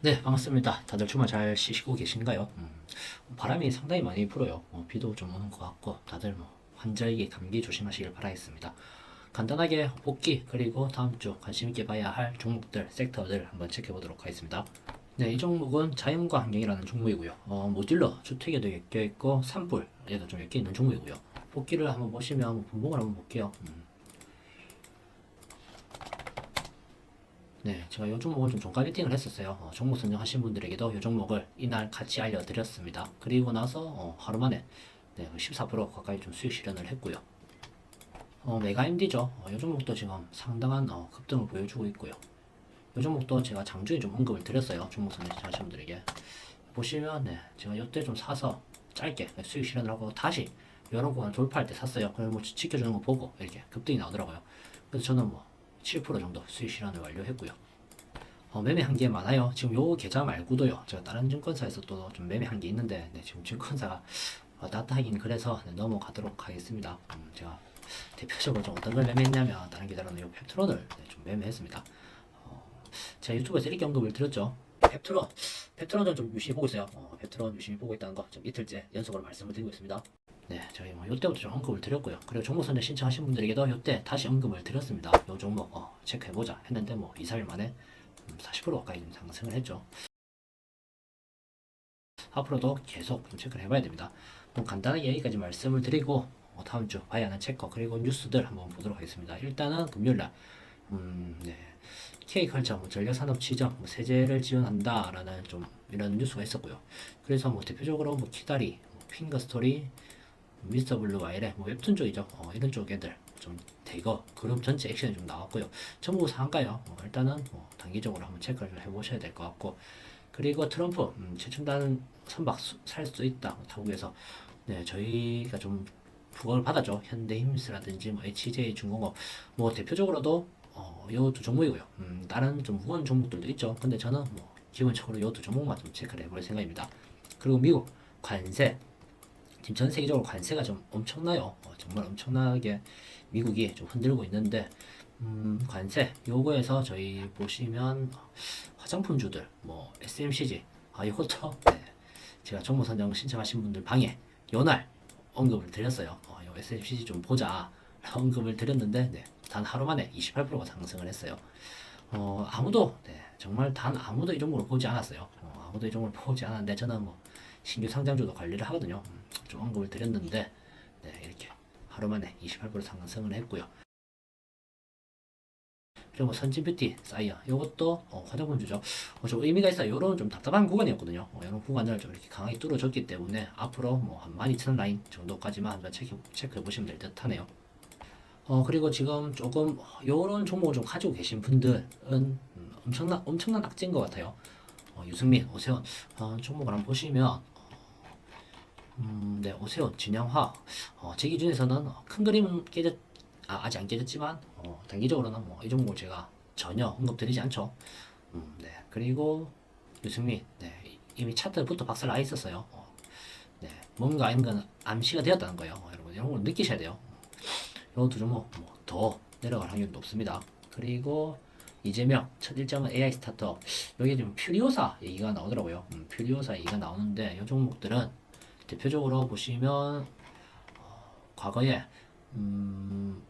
네, 반갑습니다. 다들 주말 잘 쉬시고 계신가요? 음, 바람이 상당히 많이 불어요. 어, 비도 좀 오는 것 같고, 다들 뭐 환절기 감기 조심하시길 바라겠습니다. 간단하게 복귀 그리고 다음 주 관심 있게 봐야 할 종목들, 섹터들 한번 체크해보도록 하겠습니다. 네, 이 종목은 자연과 환경이라는 종목이고요. 어, 모듈러, 주택에도 엮여 있고, 산불, 얘도 좀 엮여 있는 종목이고요. 복귀를 한번 보시면 분봉을 한번 볼게요. 음. 네, 제가 이 종목을 좀 종가 미팅을 했었어요. 어, 종목 선정하신 분들에게도 이 종목을 이날 같이 알려드렸습니다. 그리고 나서 어, 하루 만에 네, 14% 가까이 좀 수익 실현을 했고요. 어, 메가 MD죠. 어, 이 종목도 지금 상당한 어, 급등을 보여주고 있고요. 이 종목도 제가 장중에 좀 언급을 드렸어요. 종목 선정하신 분들에게. 보시면 네, 제가 이때 좀 사서 짧게 수익 실현을 하고 다시 이런 구간 돌파할 때 샀어요. 그걸 뭐 지켜주는 거 보고 이렇게 급등이 나오더라고요. 그래서 저는 뭐 7% 정도 수익 실현을 완료했고요. 어, 매매 한 게 많아요. 지금 요 계좌 말고도요. 제가 다른 증권사에서 또 좀 매매 한 게 있는데 네, 지금 증권사가 왔다 갔다 하긴 그래서 네, 넘어가도록 하겠습니다. 음, 제가 대표적으로 좀 어떤 걸 매매했냐면 다른 계좌로는 요 펩트론을 네, 좀 매매했습니다. 어, 제가 유튜브에서 이렇게 언급을 드렸죠. 펩트론, 펩트론은 좀 유심히 보고 있어요. 어, 펩트론 유심히 보고 있다는 거 좀 이틀째 연속으로 말씀을 드리고 있습니다. 네, 저희 뭐 요때부터 좀 언급을 드렸고요. 그리고 종목 선정 신청하신 분들에게도 요때 다시 언급을 드렸습니다. 요 종목 어, 체크해보자 했는데 뭐 2, 3일 만에 음, 40% 가까이 좀 상승을 했죠. 앞으로도 계속 좀 체크를 해봐야 됩니다. 뭐 간단하게 여기까지 말씀을 드리고 어, 다음 주 봐야 하는 체커 그리고 뉴스들 한번 보도록 하겠습니다. 일단은 금요일날 음, 네. K컬처 뭐 전략산업 지정 뭐 세제를 지원한다라는 좀 이런 뉴스가 있었고요. 그래서 뭐 대표적으로 뭐 키다리, 뭐 핑거스토리, 미스터 블루 와일의 뭐 웹툰 쪽이죠. 어, 이런 쪽 애들 좀 대거 그룹 전체 액션이 좀 나왔고요. 전부 상가요. 어, 일단은 뭐 단기적으로 한번 체크를 좀 해보셔야 될 것 같고 그리고 트럼프 음, 최첨단 선박 살 수 있다 뭐 타국에서 네 저희가 좀 부각을 받았죠. 현대힘스라든지 뭐 HJ 중공업 뭐 대표적으로도 어, 요두 종목이고요. 음, 다른 좀 무거운 종목들도 있죠. 근데 저는 뭐 기본적으로 요두 종목만 좀 체크를 해볼 생각입니다. 그리고 미국 관세 지금 전 세계적으로 관세가 좀 엄청나요. 어, 정말 엄청나게 미국이 좀 흔들고 있는데 음, 관세 요거에서 저희 보시면 화장품주들 뭐 SMCG 아 이것도 네, 제가 정보 선정 신청하신 분들 방에 요날 언급을 드렸어요. 어, 요 SMCG 좀 보자 언급을 드렸는데 네, 단 하루 만에 28%가 상승을 했어요. 어, 아무도 네, 정말 단 아무도 이 종목을 보지 않았어요. 어, 아무도 이 종목을 보지 않았는데 저는 뭐 신규 상장주도 관리를 하거든요. 음, 좀 언급을 드렸는데 네, 이렇게 하루 만에 28% 상승을 했고요. 그리고 선진 뷰티 사이어 이것도 어, 화장품주죠. 어, 좀 의미가 있어요. 이런 좀 답답한 구간이었거든요. 어, 이런 구간을 좀 이렇게 강하게 뚫어줬기 때문에 앞으로 뭐한 12,000 라인 정도까지만 한번 체크, 체크해 보시면 될 듯 하네요. 어 그리고 지금 조금 이런 종목을 좀 가지고 계신 분들은 음, 엄청난 엄청난 악재인 것 같아요. 어, 유승민, 오세훈 어, 종목을 한번 보시면 음, 네, 오세훈, 진양화 어, 제 기준에서는 어, 큰 그림은 깨졌 아, 아직 안 깨졌지만 어, 단기적으로는 뭐 이 종목을 제가 전혀 언급드리지 않죠. 음, 네, 그리고 유승민 네, 이미 차트부터 박살 나 있었어요. 어, 네, 뭔가 이건 암시가 되었다는 거예요. 어, 여러분 이런 걸 느끼셔야 돼요. 요두 종목 뭐 더 내려갈 확률이 높습니다. 그리고 이재명 첫 일정은 AI 스타트업 여기 지금 퓨리오사 얘기가 나오더라고요. 음, 퓨리오사 얘기가 나오는데 이 종목들은 대표적으로 보시면 어, 과거에 음,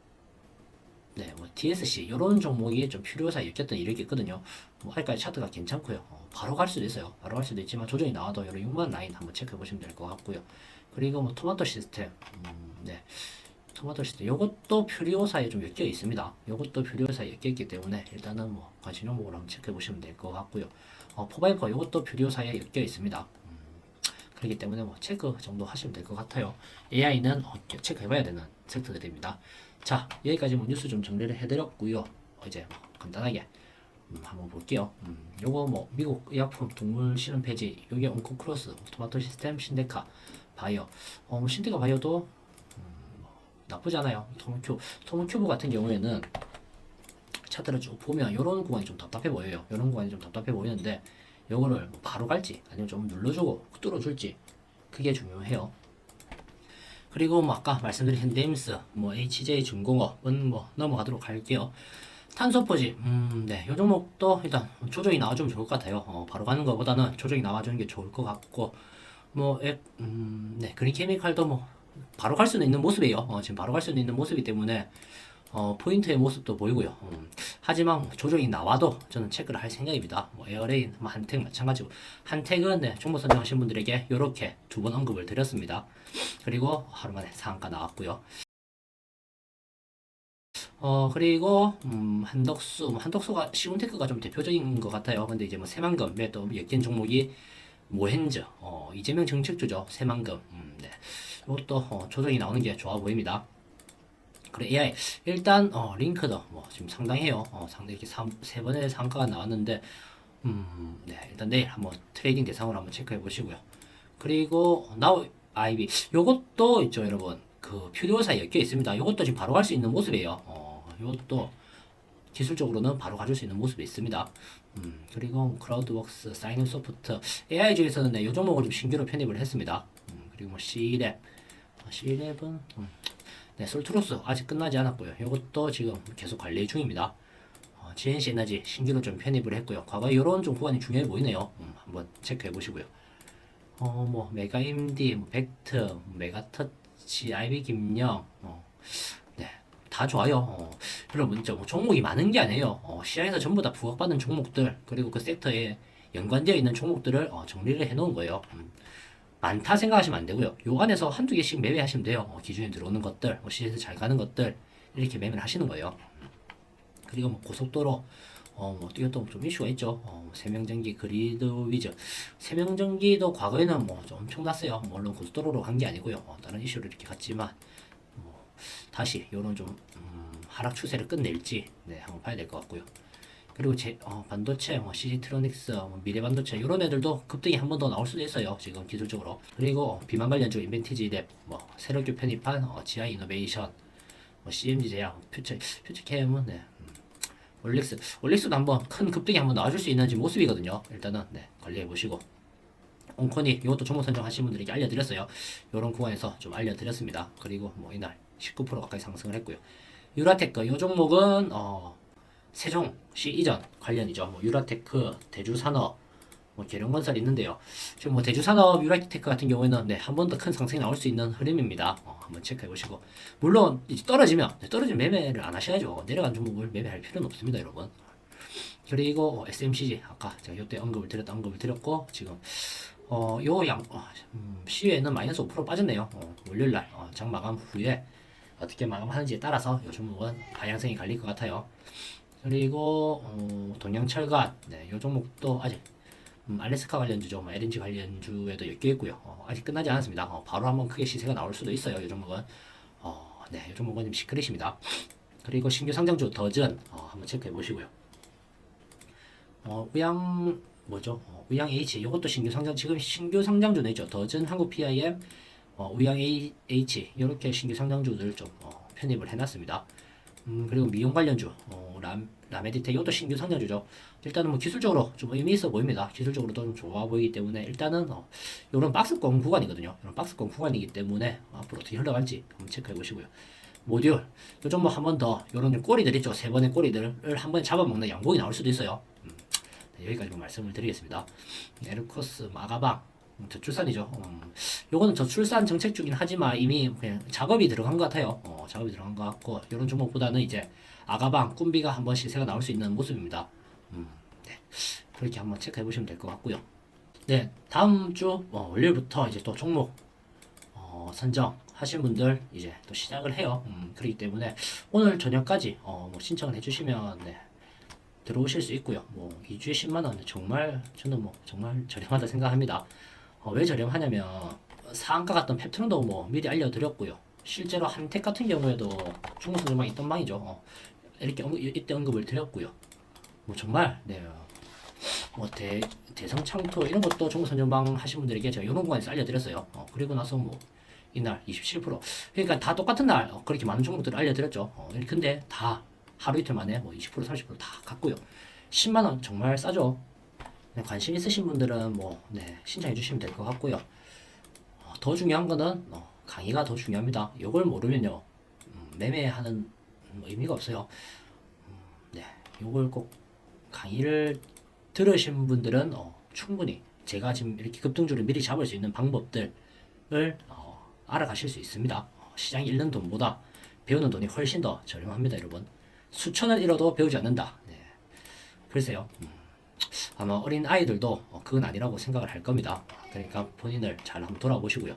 네, 뭐 DSC 이런 종목이 좀 퓨리오사에 엮였던 이력이 있거든요. 뭐 할까지 차트가 괜찮고요. 어, 바로 갈 수도 있어요. 바로 갈 수도 있지만 조정이 나와도 여러 6만 라인 한번 체크해 보시면 될 것 같고요. 그리고 뭐 토마토 시스템, 음, 네. 토마토 시스템 이것도 퓨리오사에 좀 엮여 있습니다. 이것도 퓨리오사에 엮여 있기 때문에 일단은 뭐 관심 종목으로 한번 체크해 보시면 될 것 같고요. 어, 포바이퍼 이것도 퓨리오사에 엮여 있습니다. 음, 그렇기 때문에 뭐 체크 정도 하시면 될 것 같아요. AI는 어, 체크해봐야 되는 섹터들입니다. 자 여기까지 뭐 뉴스 좀 정리를 해드렸고요. 어, 이제 뭐 간단하게 음, 한번 볼게요. 음, 요거 뭐 미국 의약품 동물 실험 폐지, 요게 온코크로스, 토마토 시스템, 신데카, 바이오. 어, 뭐 신데카 바이오도 나쁘지 않아요. 토문큐, 토문큐브 같은 경우에는 차트를 쭉 보면 이런 구간이 좀 답답해 보여요. 이런 구간이 좀 답답해 보이는데 요거를 뭐 바로 갈지 아니면 좀 눌러주고 뚫어줄지 그게 중요해요. 그리고 뭐 아까 말씀드린 현대임스, 뭐 HJ 중공업은 뭐 넘어가도록 할게요. 탄소포지, 음, 네, 요 종목도 일단 조정이 나와주면 좋을 것 같아요. 어, 바로 가는 것보다는 조정이 나와주는 게 좋을 것 같고, 뭐, 에, 음, 네, 그린 케미칼도 뭐, 바로 갈 수는 있는 모습이에요. 어, 지금 바로 갈 수는 있는 모습이기 때문에, 어, 포인트의 모습도 보이고요. 음, 하지만 조정이 나와도 저는 체크를 할 생각입니다. 뭐, 에어레인, 뭐, 한택 마찬가지고, 한택은 네, 종목 선정하신 분들에게 이렇게 두 번 언급을 드렸습니다. 그리고 하루 만에 상한가 나왔고요. 어 그리고 음, 한덕수 뭐 한덕수가 시운테크가 좀 대표적인 것 같아요. 근데 이제 뭐 새만금 또 엮인 종목이 모헨즈 어, 이재명 정책주죠. 새만금 음, 네. 이것도 어, 조정이 나오는 게 좋아 보입니다. 그래 AI 일단 어, 링크도 뭐 지금 상당해요. 어, 상당히 이렇게 삼, 세 번의 상가가 나왔는데 음, 네 일단 내일 한번 트레이딩 대상으로 한번 체크해 보시고요. 그리고 나우 아이비 요것도 있죠 여러분 그 퓨리오사에 엮여 있습니다. 요것도 지금 바로 갈 수 있는 모습이에요. 어, 요것도 기술적으로는 바로 가질 수 있는 모습이 있습니다. 음, 그리고 크라우드웍스, 사이언소프트, AI 중에서는 네, 요 종목을 좀 신규로 편입을 했습니다. 음, 그리고 뭐 C랩, 어, C랩은 음, 네, 솔트로스 아직 끝나지 않았고요. 요것도 지금 계속 관리 중입니다. 어, GNC 에너지 신규로 좀 편입을 했고요. 과거에 이런 좀 구간이 중요해 보이네요. 음, 한번 체크해 보시고요. 어, 뭐 메가 MD, 뭐 벡트, 메가터치, 아이비 김영, 어, 네, 다 좋아요. 어, 여러분, 저 뭐 종목이 많은 게 아니에요. 어, 시장에서 전부 다 부각받는 종목들 그리고 그 섹터에 연관되어 있는 종목들을 어, 정리를 해놓은 거예요. 음, 많다 생각하시면 안 되고요. 요 안에서 한두 개씩 매매하시면 돼요. 어, 기준에 들어오는 것들, 뭐 시세에서 잘 가는 것들 이렇게 매매를 하시는 거예요. 그리고 뭐 고속도로 어, 뭐, 이것도 좀 이슈가 있죠. 어, 뭐 세명전기 그리드 위즈. 세명전기도 과거에는 뭐, 좀 엄청 났어요. 뭐 물론 고속도로로 간 게 아니고요. 어, 다른 이슈로 이렇게 갔지만, 뭐, 다시, 요런 좀, 음, 하락 추세를 끝낼지, 네, 한번 봐야 될 것 같고요. 그리고 제, 어, 반도체, 뭐, CG트로닉스, 뭐, 미래반도체, 요런 애들도 급등이 한 번 더 나올 수도 있어요. 지금 기술적으로. 그리고 비만 관련주 인벤티지 랩, 뭐, 새롭게 편입한, 어, GI 이노베이션, 뭐, CMG 제약, 퓨처, 퓨처캠은, 네, 올릭스 올릭스도 한번 큰 급등이 한번 나와줄 수 있는 지금 모습이거든요 일단은 네 관리해 보시고 온코니 이것도 종목 선정하신 분들에게 알려드렸어요 이런 구간에서 좀 알려드렸습니다 그리고 뭐 이날 19% 가까이 상승을 했고요 유라테크 이 종목은 어 세종시 이전 관련이죠 뭐 유라테크 대주산업 뭐 계룡건설 있는데요 지금 뭐 대주산업 유라테크 같은 경우에는 네 한 번 더 큰 상승이 나올 수 있는 흐름입니다 어, 한번 체크해 보시고 물론 이제 떨어지면 네, 떨어지면 매매를 안 하셔야죠. 내려간 종목을 매매할 필요는 없습니다, 여러분. 그리고 SMCG 아까 제가 이때 언급을 드렸다 언급을 드렸고 지금 어 요양 어, 음, 시외에는 마이너스 5% 빠졌네요. 어, 월요일 날 어, 장 마감 후에 어떻게 마감하는지에 따라서 요 종목은 방향성이 갈릴 것 같아요. 그리고 어, 동양철간 네, 요 종목도 아직 음, 알래스카 관련주죠. 뭐 LNG 관련주에도 엮여 있고요. 어, 아직 끝나지 않았습니다. 어, 바로 한번 크게 시세가 나올 수도 있어요. 이 종목은. 어, 네, 이 종목은 좀 시크릿입니다. 그리고 신규 상장주 더전 어, 한번 체크해 보시고요. 어, 우양 뭐죠? 어, 우양 H 이것도 신규 상장 지금 신규 상장주는 있죠. 더전 한국 PIM 어, 우양 H 이렇게 신규 상장주들 좀 어, 편입을 해놨습니다. 음, 그리고 미용 관련주 어, 람 라메디텍 이것도 신규 상장주죠. 일단은 뭐 기술적으로 좀 의미 있어 보입니다. 기술적으로도 좀 좋아 보이기 때문에 일단은 어, 이런 박스권 구간이거든요. 이런 박스권 구간이기 때문에 앞으로 어떻게 흘러갈지 한번 체크해 보시고요. 모듈 요즘 뭐 한 번 더 이런 꼬리들 있죠. 세 번의 꼬리들을 한 번에 잡아먹는 양봉이 나올 수도 있어요. 음, 네, 여기까지 뭐 말씀을 드리겠습니다. 에르코스 마가방 음, 저출산이죠. 음, 요거는 저출산 정책 중긴 하지만 이미 그냥 작업이 들어간 것 같아요. 어, 작업이 들어간 것 같고 이런 종목보다는 이제 아가방, 꿈비가 한 번씩 새가 나올 수 있는 모습입니다. 음, 네. 그렇게 한번 체크해 보시면 될 것 같고요. 네, 다음 주 어, 월요일부터 이제 또 종목 어, 선정 하신 분들 이제 또 시작을 해요. 음, 그렇기 때문에 오늘 저녁까지 어, 뭐 신청을 해주시면 네, 들어오실 수 있고요. 뭐 2주에 10만 원 정말 저는 뭐 정말 저렴하다 생각합니다. 어, 왜 저렴하냐면 상한가 같던 펩트론도 뭐 미리 알려드렸고요. 실제로 한택 같은 경우에도 중국 선정방 있던 방이죠. 어, 이렇게 언급, 이때 언급을 드렸고요. 뭐 정말 네. 뭐 대, 대성 창토 이런 것도 중국 선정방 하신 분들에게 제가 이런 구간에서 알려드렸어요. 어, 그리고 나서 뭐 이날 27% 그러니까 다 똑같은 날 어, 그렇게 많은 종목들을 알려드렸죠. 어, 근데 다 하루 이틀 만에 뭐 20% 30%다 갔고요. 10만 원 정말 싸죠. 네, 관심 있으신 분들은 뭐 네, 신청해 주시면 될 것 같고요. 어, 더 중요한 거는 어, 강의가 더 중요합니다. 이걸 모르면요 음, 매매하는 뭐 의미가 없어요. 음, 네, 요걸 꼭 강의를 들으신 분들은 어, 충분히 제가 지금 이렇게 급등주를 미리 잡을 수 있는 방법들을 어, 알아가실 수 있습니다. 어, 시장이 잃는 돈보다 배우는 돈이 훨씬 더 저렴합니다, 여러분. 수천 원 잃어도 배우지 않는다. 네. 글쎄요. 음, 아마 어린 아이들도 어, 그건 아니라고 생각을 할 겁니다. 그러니까 본인을 잘 한번 돌아보시고요.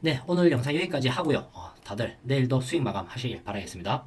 네, 오늘 영상 여기까지 하고요. 어, 다들 내일도 수익 마감 하시길 바라겠습니다.